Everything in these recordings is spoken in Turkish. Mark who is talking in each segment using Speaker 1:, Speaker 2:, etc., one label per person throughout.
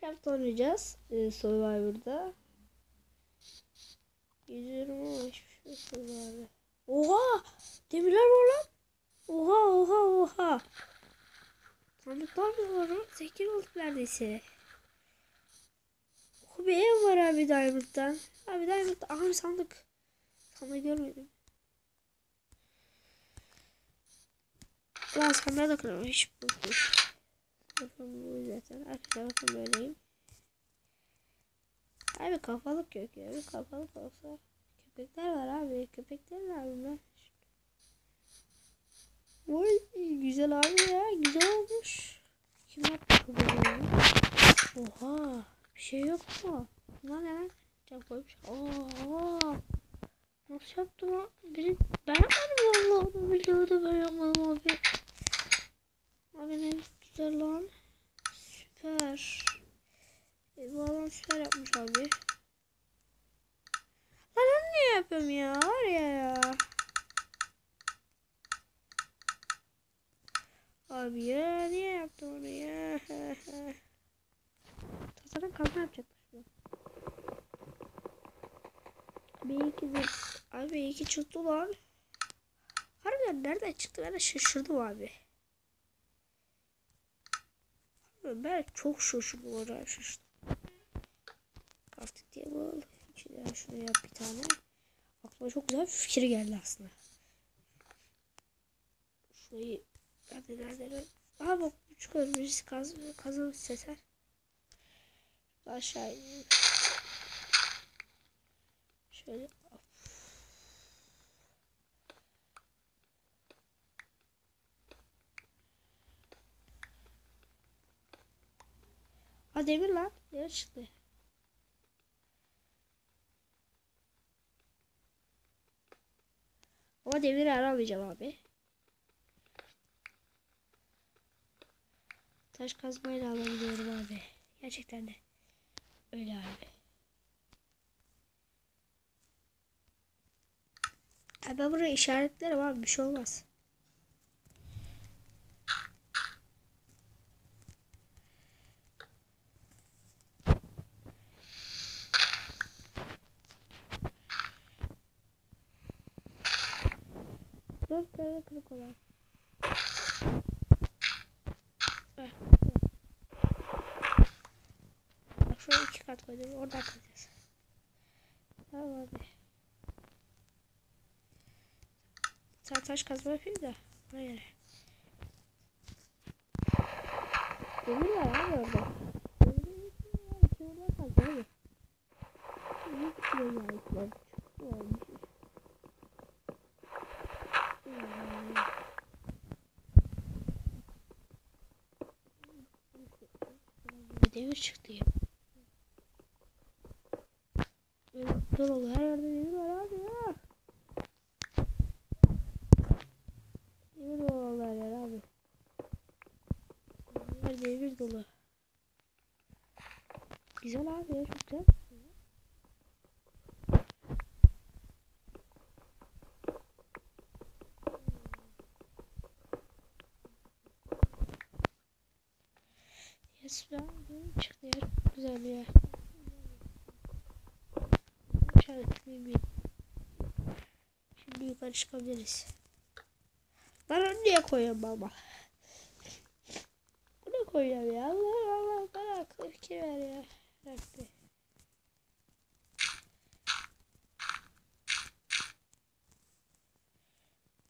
Speaker 1: Craft oynayacağız. E, Survivor'da. 120 hiçbir şey Survivor. Oha! Demirler var lan. Oha oha oha. Sandıklar mı var lan? Zengin olduk neredeyse. Oh, bir ev var abi Diamond'dan. Abi Diamond. Aha sandık. Sandığı görmedim. Ulan sandığı da. Hiç Bakın bu zaten. Arkadaşlar bakın böyleyim. Abi kafalık yok ya. Bir kafalık olsa. Köpekler var abi. Köpekler var bunlar. Vay güzel abi ya. Güzel olmuş. Kim yaptı bu böyle? Oha. Bir şey yok mu? Ne lan? Cam koymuş. Oha. Nasıl yaptım lan? Biri ben yapmadım valla. Onu biliyordu ben yapmadım abi. Abi ne güzel lan. Süper. E, bu adam süper yapmış abi. Lan ben niye yapıyorum ya? Var ya ya. Abi ya niye yaptım onu ya? Tasarım kazma yapacakmış bu. Bir iki bir. Abi iki çıktı lan. Harbiden nereden çıktı ben de şaşırdım abi. Ben çok şaşırdım oraya şaşırdım. Crafting table. İçine şunu yap bir tane. Aklıma çok güzel bir fikir geldi aslında. Şurayı nerede nerede? Aha bak çıkıyor birisi kaz, kazanmış seser. Aşağı ineyim. Şöyle Ha demir lan. Demir çıktı. Ama demiri aramayacağım abi. Taş kazmayla alabiliyorum abi. Gerçekten de. Öyle abi. Ya ben buraya işaretlerim abi bir şey olmaz. Tane kırık olan. Heh, Bak şuraya iki kat koydum. Oradan kazacağız. Tamam abi. Sen taş kazma yapayım da. Buna göre. Demir var abi orada. Demir var. İki oradan kazma abi. Ne tutuyor ya? İkiler. Çok olmuş. Demir çıktı ya. Dur ol her yerde demir var abi ya. Demir vallahi her yer abi. Her demir dolu. Güzel abi ya çok güzel. Yes ben çok güzel ya. İşaretleyeyim bir. Şimdi yukarı çıkabiliriz. Ben onu niye koyuyorum baba? Bunu koyuyorum ya. Allah Allah bana akıl fikir ver ya. Rabbi.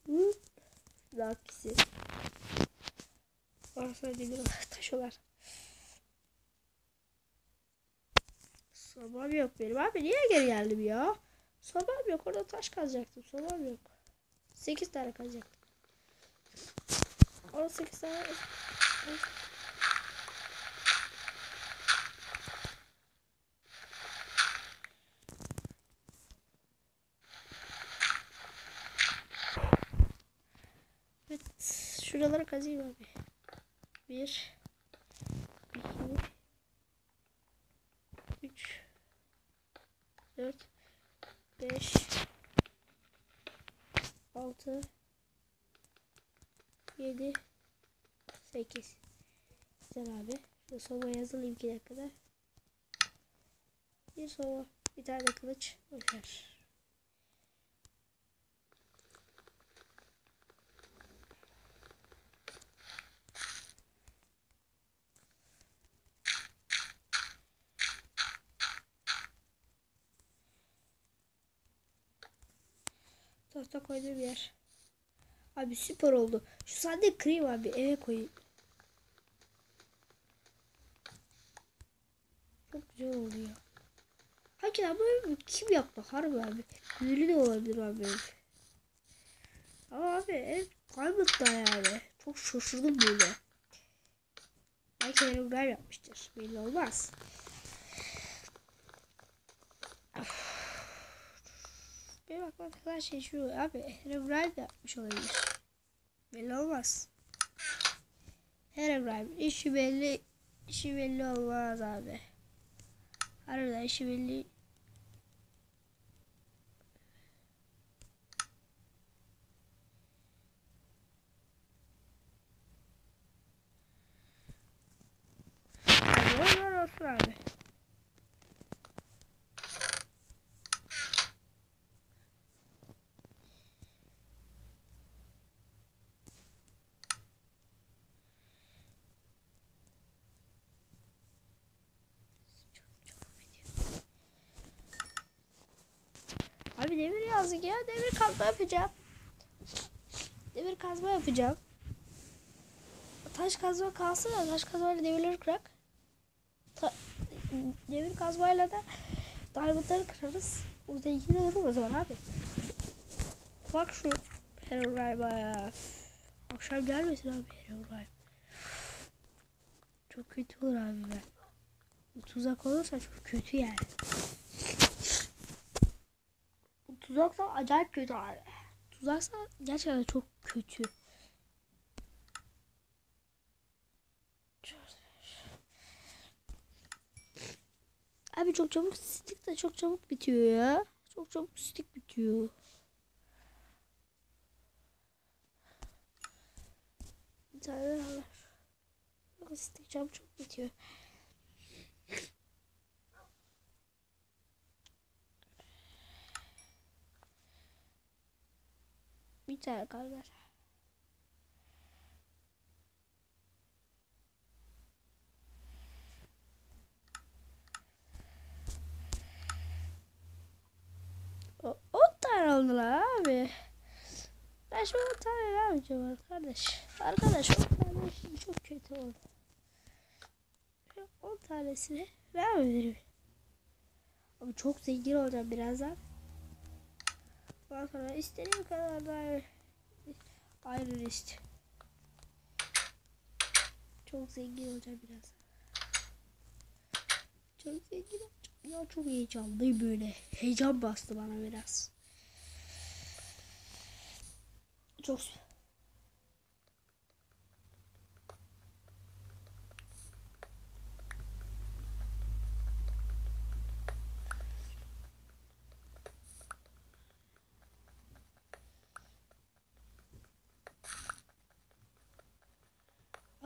Speaker 1: Hıp. Dakisi. Varsa demir taş olar. Sobam yok benim. Abi niye geri geldim ya? Sobam yok. Orada taş kazacaktım. Sobam yok. 8 tane kazacaktım. Orada 8 tane. Evet. Şuraları kazayım abi. 1 2 3 4 5 6 7 8 Güzel abi. Şöyle sova yazılayım iki dakikada. Bir sova. Bir tane kılıç. Boşver. Tahta koyduğum yer. Abi süper oldu. Şu sade kırayım abi eve koyayım. Çok güzel oluyor. Hakikaten böyle kim yaptı harbi abi. Büyülü de olabilir abi. Ama abi ev kaybetti yani. Çok şaşırdım böyle. Belki Herobrine yapmıştır. Belli olmaz. Bak bak kadar şey şu abi Herobrine de yapmış olabilir. Belli olmaz. Herobrine işi belli işi belli olmaz abi. Harbiden işi belli onlar olsun abi. Abi demir yazdık ya. Demir kazma yapacağım. Demir kazma yapacağım. Taş kazma kalsın da taş kazmayla demirleri kırak. Ta demir kazmayla da diamondları kırarız. O zengin olurum o zaman abi. Bak şu Herobrine bayağı. Akşam gelmesin abi Herobrine. Çok kötü olur abi ben. Tuzak olursa çok kötü yani. Tuzaksa acayip kötü abi. Tuzaksa gerçekten çok kötü. Abi çok çabuk stick de çok çabuk bitiyor ya. Çok çabuk stick bitiyor. Bir tane daha var. Stick çabuk bitiyor. Tane kaldı. O, 10 tane oldular abi. Ben şu 10 tane ne yapacağım arkadaş? Arkadaş 10 tane çok kötü oldu. Şu 10 tanesini ne yapabilirim? Abi çok zengin olacağım birazdan. Ondan sonra istediğim kadar da ayrı list. Çok zengin olacağım biraz. Çok zengin olacağım. Ya çok heyecanlıyım böyle. Heyecan bastı bana biraz. Çok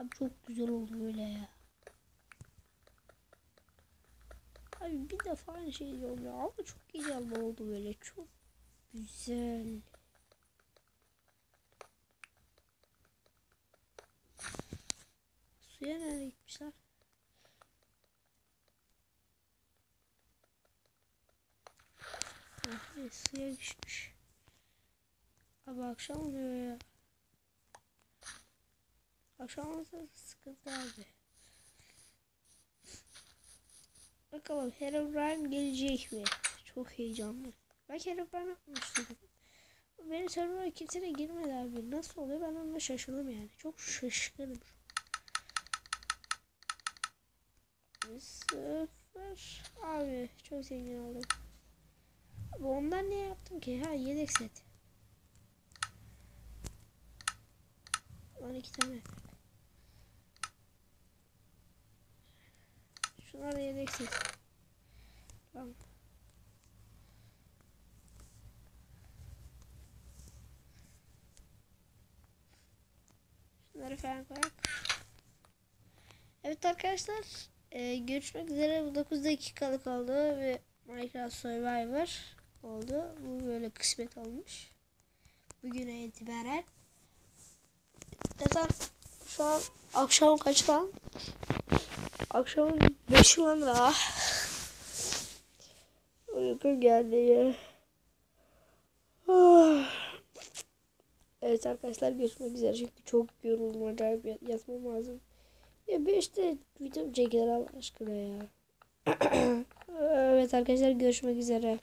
Speaker 1: Abi çok güzel oldu böyle ya. Abi bir defa aynı şey diyorum ya ama çok heyecanlı oldu böyle çok güzel. Suya nereye gitmişler? Ah, evet, suya düşmüş. Abi akşam oluyor ya. Akşam olursa sıkıntı abi. Bakalım Herobrine gelecek mi? Çok heyecanlı. Ben Herobrine yapmıştım. Benim server'a kimse de girmedi abi. Nasıl oluyor ben ona şaşırdım yani. Çok şaşkınım. Sıfır. Abi çok zengin oldum. Abi ondan ne yaptım ki? Ha yedek set. 12 tane. Şunlar da yedek set. Tamam. Şunları falan koyak. Evet arkadaşlar. e, görüşmek üzere. Bu 9 dakikalık oldu ve Minecraft Survivor oldu. Bu böyle kısmet olmuş. Bugüne itibaren. Zaten şu an akşam kaç lan? Akşamın 5 lan daha. Uykum geldi ya. Ah. Evet arkadaşlar görüşmek üzere çünkü çok yoruldum acayip yat- yatmam lazım. Ya bir işte çekilir Allah aşkına ya. evet arkadaşlar görüşmek üzere.